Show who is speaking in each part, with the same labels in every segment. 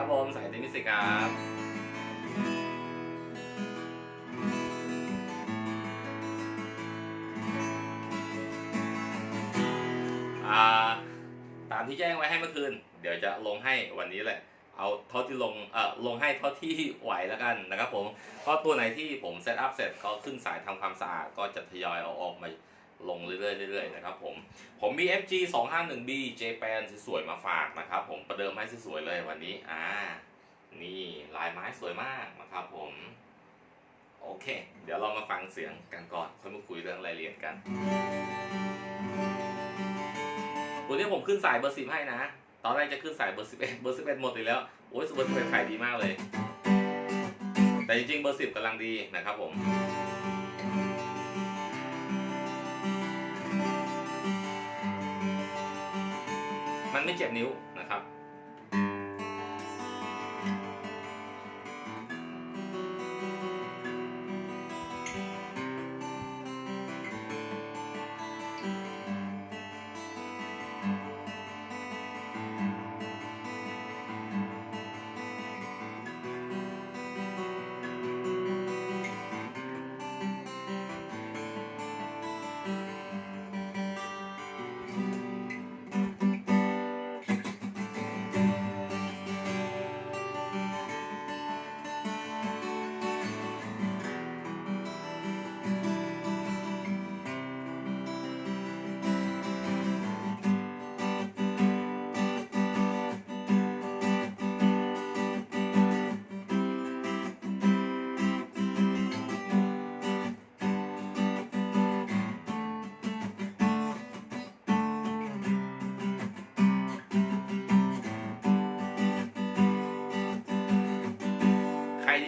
Speaker 1: ครับผมสายเทนนิสครับตามที่แจ้งไว้ให้เมื่อคืน เดี๋ยวจะลงให้วันนี้แหละ เอาเท่าที่ลงเอ่อลงให้เท่าที่ไหวแล้วกันนะครับผมก็ตัวไหนที่ผมเซตอัพเสร็จก็ขึ้นสายทำความสะอาดก็จะทยอยเอาออกมา ลงเรื่อยๆเรื่อยๆนะครับผม ผมมี FG 2 5 1 B Japan สวยๆมาฝากนะครับผมประเดิมให้สวยๆเลยวันนี้อ่านี่ลายไม้สวยมากนะครับผมโอเค เดี๋ยวเรามาฟังเสียงกันก่อนค่อยมาคุยเรื่องรายละเอียดกันตัวนี้ผมขึ้นสายเบอร์สิบให้นะ ตอนแรกจะขึ้นสายเบอร์สิบเอ็ดเบอร์สิบเอ็ดหมดไปแล้ว โอ้ยเบอร์สิบเอ็ดขายดีมากเลย แต่จริงๆเบอร์สิบกำลังดีนะครับผม มันไม่เจ็บนิ้ว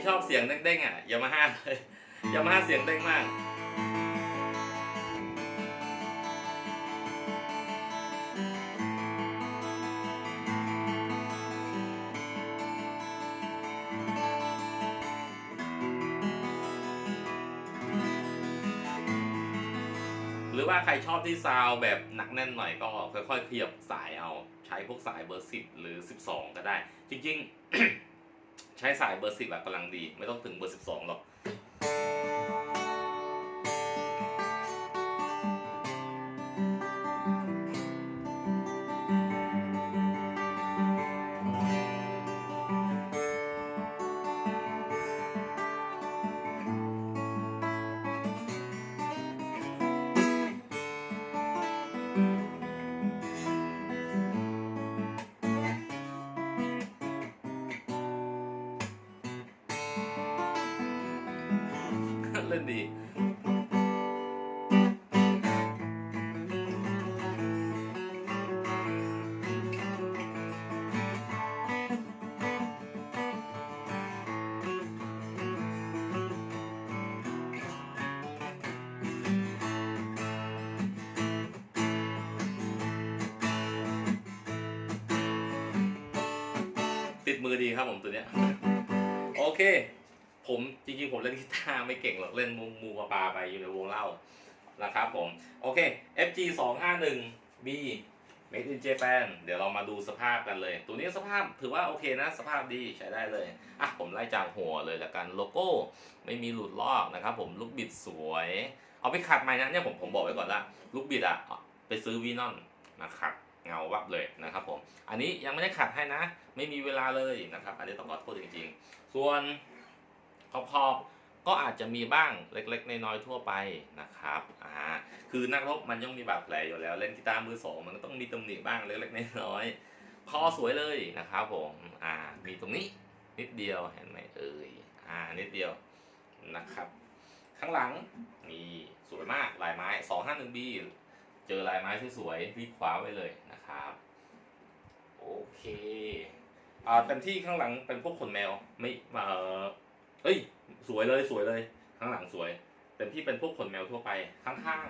Speaker 1: ชอบเสียงเด้งๆอะยามาฮ่าเลยยามาฮ่าเสียงเด้งมากหรือว่าใครชอบที่ซาวแบบหนักแน่นหน่อยก็ค่อยๆขยับสายเอา ใช้พวกสายเบอร์10หรือ12ก็ได้ จริงๆ ใช้สายเบอร์สิบอะกำลังดี ไม่ต้องถึงเบอร์สิบสองหรอก เล่นดีติดมือดีครับผมตัวเนี้ย โอเค ผมจริงๆผมเล่นกีตาร์ไม่เก่งหรอกเล่นมูมูปลาปาไปอยู่ในวงเล่านะครับผม โอเค FG 2 5 1 B Made in Japan เดี๋ยวเรามาดูสภาพกันเลย ตัวนี้สภาพถือว่าโอเคนะ สภาพดีใช้ได้เลย อะ ผมไล่จากหัวเลยละกันโลโก้ ไม่มีหลุดลอกนะครับผมลูกบิดสวย เอาไปขัดใหม่นะเนี่ยผมผมบอกไว้ก่อนละลูกบิดอะไปซื้อวีนอนนะครับเงาวับเลยนะครับผม อันนี้ยังไม่ได้ขัดให้นะ ไม่มีเวลาเลยนะครับ อันนี้ต้องขอโทษจริงๆ ส่วน ขอบขอบๆก็อาจจะมีบ้างเล็ก ๆ น้อยๆทั่วไปนะครับ อ่า คือนักรบมันย่อมมีบาดแผลอยู่แล้ว เล่นกีตาร์มือสองมันก็ต้องมีตำหนิบ้างเล็กๆน้อยๆคอสวยเลยนะครับผม อ่า มีตรงนี้นิดเดียวเห็นไหมเอ่ย อ่า นิดเดียวนะครับ ข้างหลังนี่สวยมากลายไม้ 251B เจอลายไม้สวยๆรีบคว้าไว้เลยนะครับ โอเค อ่าเต็มที่ข้างหลังเป็นพวกขนแมวไม่เอ่อ เอ้ย สวยเลยสวยเลย ข้างหลังสวยเต็มที่เป็นพวกขนแมวทั่วไปข้าง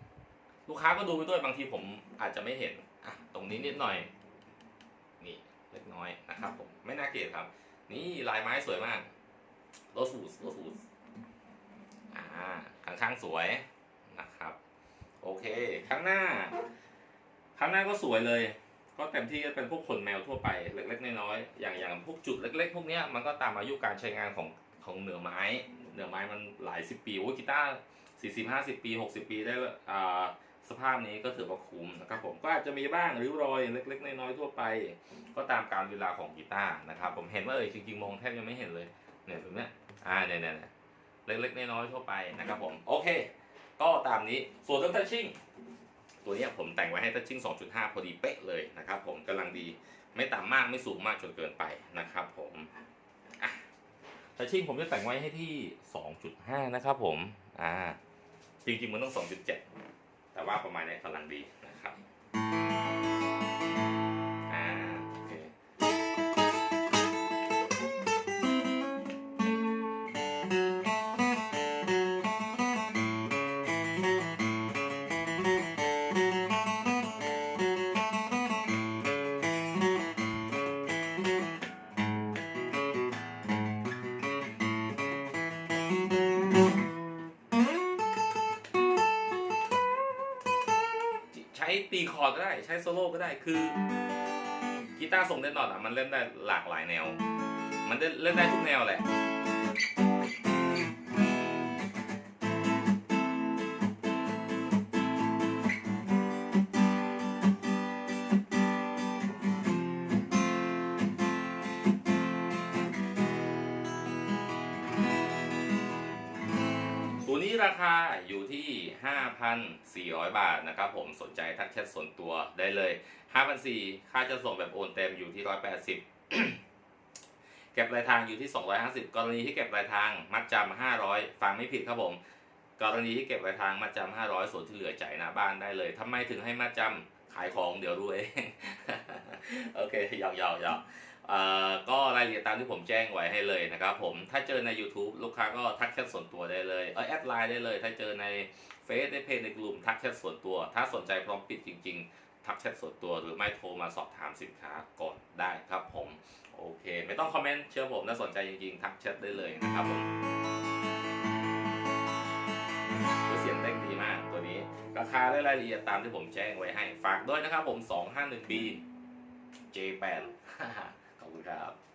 Speaker 1: ๆ ลูกค้าก็ดูไปด้วยบางทีผมอาจจะไม่เห็นอะตรงนี้นิดหน่อย นี่เล็กน้อยนะครับผมไม่น่าเกลียดครับ นี่ลายไม้สวยมากโรสูสโรสูสอ่าข้างๆสวยนะครับ โอเค ข้างหน้า ข้างหน้าก็สวยเลย ก็เต็มที่ก็เป็นพวกขนแมวทั่วไปเล็กๆน้อยๆอย่างอย่างพวกจุดเล็ก ๆ พวกเนี้ยมันก็ตามอายุการใช้งานของของเหนือไม้ เหนือไม้มันหลายสิบปีโอ้กีตาร์สี่สิบห้าสิบปีหกสิบปีได้อ่าสภาพนี้ก็ถือว่าคุ้มนะครับผมก็อาจจะมีบ้างริ้วรอยเล็ก ๆ น้อยๆทั่วไป ก็ตามการเวลาของกีตาร์นะครับผมเห็นว่าเออจริงๆมองแทบยังไม่เห็นเลยเนี่ยแบบเนี้ยอ่าเนี่ยเนี่ยเนี่ยเล็กๆน้อยๆทั่วไปนะครับผมโอเค ก็ตามนี้ส่วนเรื่องทัชชิ่ง ตัวนี้ผมแต่งไว้ให้ทัชชิ่ง 2.5 พอดีเป๊ะเลยนะครับผมกำลังดีไม่ต่ำมากไม่สูงมากจนเกินไปนะครับผมทัชชิ่งผมจะแต่งไว้ให้ที่ 2.5 นะครับผมอ่าจริงๆมันต้อง 2.7 แต่ว่าประมาณนี้กำลังดีนะครับ ตีคอร์ดก็ได้ ใช้โซโล่ก็ได้คือกีตาร์ทรงเดนนอตอะมันเล่นได้หลากหลายแนว มันเล่นได้ทุกแนวแหละ นี้ราคาอยู่ที่ 5,400 บาทนะครับผมสนใจทักแชทส่วนตัวได้เลย 5,400 ค่าจะส่งแบบโอนเต็มอยู่ที่ 180 เก็บปลายทางอยู่ที่ 250 กรณีที่เก็บปลายทางมัดจำ500 ฟังไม่ผิดครับผม กรณีที่เก็บปลายทางมัดจำ500 ส่วนที่เหลือจ่ายหน้าบ้านได้เลยทำไมถึงให้มัดจำขายของเดี๋ยวรู้เอง โอเคหยอกหยอกหยอก ก็รายละเอียดตามที่ผมแจ้งไว้ให้เลยนะครับผมถ้าเจอใน YouTube ลูกค้าก็ทักแชทส่วนตัวได้เลยเออแอดไลน์ได้เลย ถ้าเจอในเฟซในเพจในกลุ่มทักแชทส่วนตัว ถ้าสนใจพร้อมปิดจริง ๆ ทักแชทส่วนตัวหรือไม่โทรมาสอบถามสินค้าก่อนได้ครับผมโอเค ไม่ต้องคอมเมนต์เชื่อผมถ้าสนใจจริงๆทักแชทได้เลยนะครับผมเสียงเด้งดีมากตัวนี้ ราคาและรายละเอียดตามที่ผมแจ้งไว้ให้ ฝากด้วยนะครับผม 251B J8 we have.